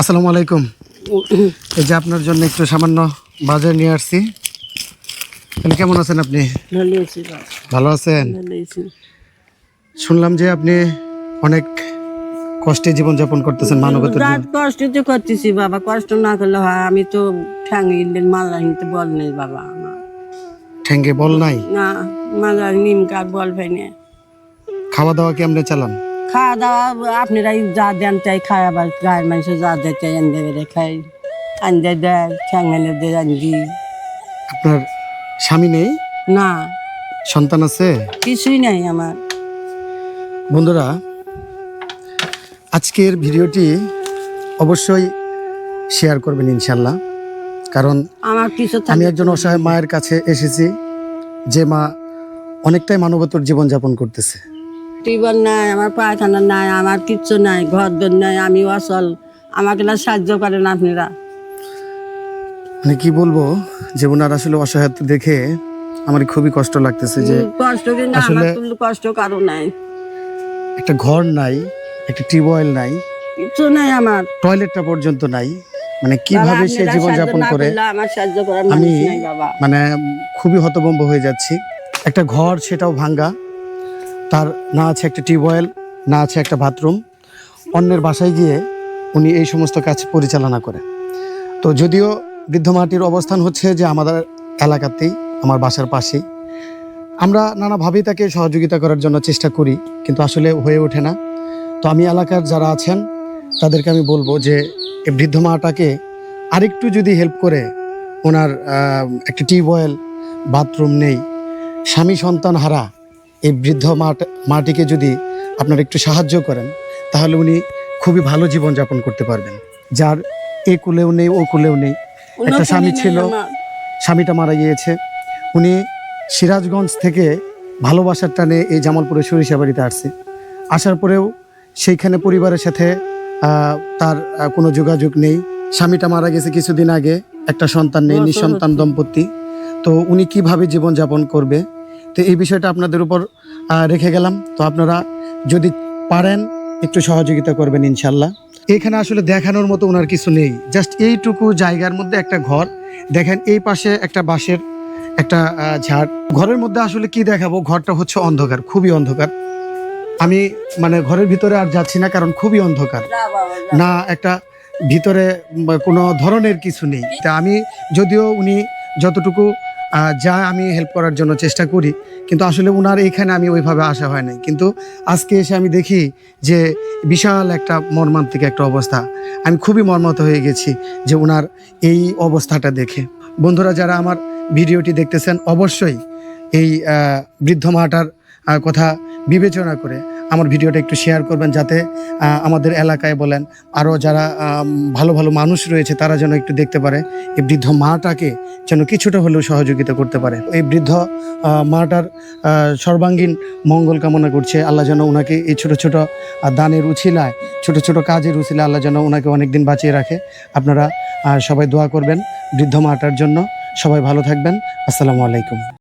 আসসালামু আলাইকুম। এই যে আপনার জন্য একটু সামান্য বাজার নিয়ে আসছি। কেমন আছেন আপনি? ভালো আছেন? শুনলাম যে আপনি অনেক কষ্টে জীবনযাপন করতেছেন মানবতার রাত কষ্ট তো করতেছি বাবা। কষ্ট না করলে হয় আমি তো ইলেন মালা হিনতে বল নেই বাবা আমার। ঠেঙ্গে বল নাই? না মালা নিম কাঠ বল ফেনে খাওয়া দাওয়া কেমনে চালান? খাওয়া দাওয়া আপনারাই যা দেন তাই খাই আবার গায়ের মানুষ যা দেয় তাই আনতে বেড়ে খাই আনতে দেয় ঠ্যাঙালে দেয় আনজি আপনার স্বামী নেই? না। সন্তান আছে? কিছুই নাই আমার। বন্ধুরা আজকের ভিডিওটি অবশ্যই শেয়ার করবেন ইনশাল্লাহ কারণ আমার কিছু আমি একজন অসহায় মায়ের কাছে এসেছি যে মা অনেকটাই মানবতর জীবনযাপন করতেছে। টিউবওয়েল নাই আমার পায়খানা নাই আমার কিচ্ছু নাই ঘর দর নাই আমি অসল আমাকে না সাহায্য করেন আপনারা। মানে কি বলব যে ওনার আসলে অসহায়ত্ব দেখে আমার খুবই কষ্ট লাগতেছে যে কষ্ট কিন্তু আমার আসলে- কষ্ট কারও নাই। একটা ঘর নাই একটা টিউবওয়েল নাই কিছু নাই আমার। টয়লেটটা পর্যন্ত নাই। মানে কীভাবে সে আপনারা জীবনযাপন সাহায্য না করে আমার সাহায্য করার আমি মানুষ নাই বাবা। মানে খুবই হতভম্ব হয়ে যাচ্ছি। একটা ঘর সেটাও ভাঙ্গা তার না আছে একটা টিউবওয়েল না আছে একটা বাথরুম। অন্যের বাসায় গিয়ে উনি এই সমস্ত কাজ পরিচালনা করে তো যদিও বৃদ্ধ মাটির অবস্থান হচ্ছে যে আমাদের এলাকাতেই, আমার বাসার পাশেই। আমরা নানাভাবেই তাকে সহযোগিতা করার জন্য চেষ্টা করি, কিন্তু আসলে হয়ে ওঠে না। তো আমি এলাকার যারা আছেন, তাদেরকে আমি বলব যে এই বৃদ্ধ মাটাকে আরেকটু যদি হেল্প করে ওনার একটা টিউবওয়েল বাথরুম নেই। স্বামী সন্তান হারা এই বৃদ্ধ মাট মাটিকে যদি আপনারা একটু সাহায্য করেন তাহলে উনি খুবই ভালো জীবনযাপন করতে পারবেন। যার এ কুলেও নেই ও কুলেও নেই। একটা স্বামী ছিল স্বামীটা মারা গিয়েছে। উনি সিরাজগঞ্জ থেকে ভালোবাসার টানে এই জামালপুরের সরিষাবাড়িতে আসছে। আসার পরেও সেইখানে পরিবারের সাথে তার কোনো যোগাযোগ নেই। স্বামীটা মারা গেছে কিছুদিন আগে একটা সন্তান নেই নিঃসন্তান দম্পতি। তো উনি কীভাবে জীবনযাপন করবে তো এই বিষয়টা আপনাদের উপর রেখে গেলাম। তো আপনারা যদি পারেন একটু সহযোগিতা করবেন ইনশাল্লাহ এখানে আসলে দেখানোর মতো ওনার কিছু নেই। জাস্ট এইটুকু জায়গার মধ্যে একটা ঘর। দেখেন এই পাশে একটা বাঁশের একটা ঝাড়। ঘরের মধ্যে আসলে কি দেখাবো? ঘরটা হচ্ছে অন্ধকার খুবই অন্ধকার। আমি মানে ঘরের ভিতরে আর যাচ্ছি না কারণ খুবই অন্ধকার। না একটা ভিতরে কোনো ধরনের কিছু নেই। তা আমি যদিও উনি যতটুকু যা আমি হেল্প করার জন্য চেষ্টা করি, কিন্তু আসলে ওনার এইখানে আমি ওইভাবে আসা হয় নাই। কিন্তু আজকে এসে আমি দেখি যে বিশাল একটা মর্মান্তিক একটা অবস্থা। আমি খুবই মর্মত হয়ে গেছি যে ওনার এই অবস্থাটা দেখে। বন্ধুরা, যারা আমার ভিডিওটি দেখতেছেন, অবশ্যই এই বৃদ্ধ মাটার কথা বিবেচনা করে আমার ভিডিওটা একটু শেয়ার করবেন যাতে আমাদের এলাকায় বলেন আরও যারা ভালো ভালো মানুষ রয়েছে, তারা যেন একটু দেখতে পারে, এই বৃদ্ধ মাটাকে যেন কিছুটা হলেও সহযোগিতা করতে পারে। এই বৃদ্ধ মাটার সর্বাঙ্গীন মঙ্গল কামনা করছে। আল্লাহ যেন ওনাকে এই ছোট ছোট দানের উছিলায়, ছোট ছোট কাজের উছিলায় আল্লাহ যেন ওনাকে অনেক দিন বাঁচিয়ে রাখে। আপনারা সবাই দোয়া করবেন বৃদ্ধ মাটার জন্য। সবাই ভালো থাকবেন। আসসালামু আলাইকুম।